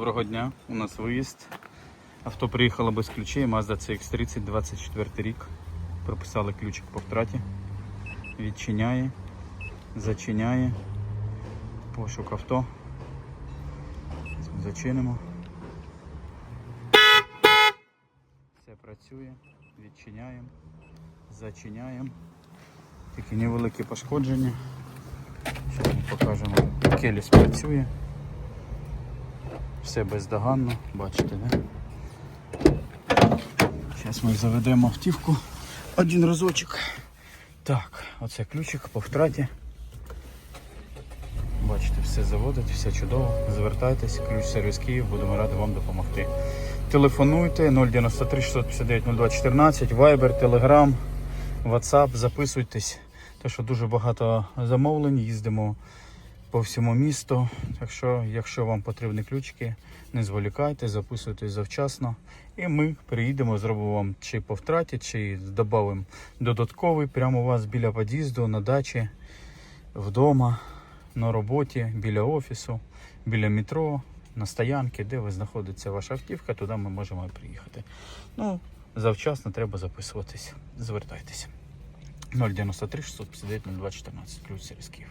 Доброго дня, у нас виїзд. Авто приїхало без ключей, Mazda CX-30, 24 рік. Прописали ключик по втраті. Відчиняє, зачиняє. Пошук авто. Зачинимо. Все працює. Відчиняємо, зачиняємо. Такі невеликі пошкодження. Зараз ми покажемо. Келіс працює. Все бездоганно, бачите, да? Зараз ми заведемо автівку один разочок. Так, оце ключик по втраті. Бачите, все заводить, все чудово. Звертайтесь, ключ сервіс Київ, будемо раді вам допомогти. Телефонуйте 093 659 0214, Viber, Telegram, WhatsApp, записуйтесь. Те, що дуже багато замовлень, їздимо по всьому місту. Так що, якщо вам потрібні ключики, не зволікайте, записуйтесь завчасно. І ми приїдемо, зробимо вам чи по втраті, чи додамо додатковий прямо у вас біля під'їзду, на дачі, вдома, на роботі, біля офісу, біля метро, на стоянці, де ви знаходиться ваша автівка, туди ми можемо приїхати. Ну, завчасно треба записуватись. Звертайтеся. 093 659 0214, ключ сервіс Київ.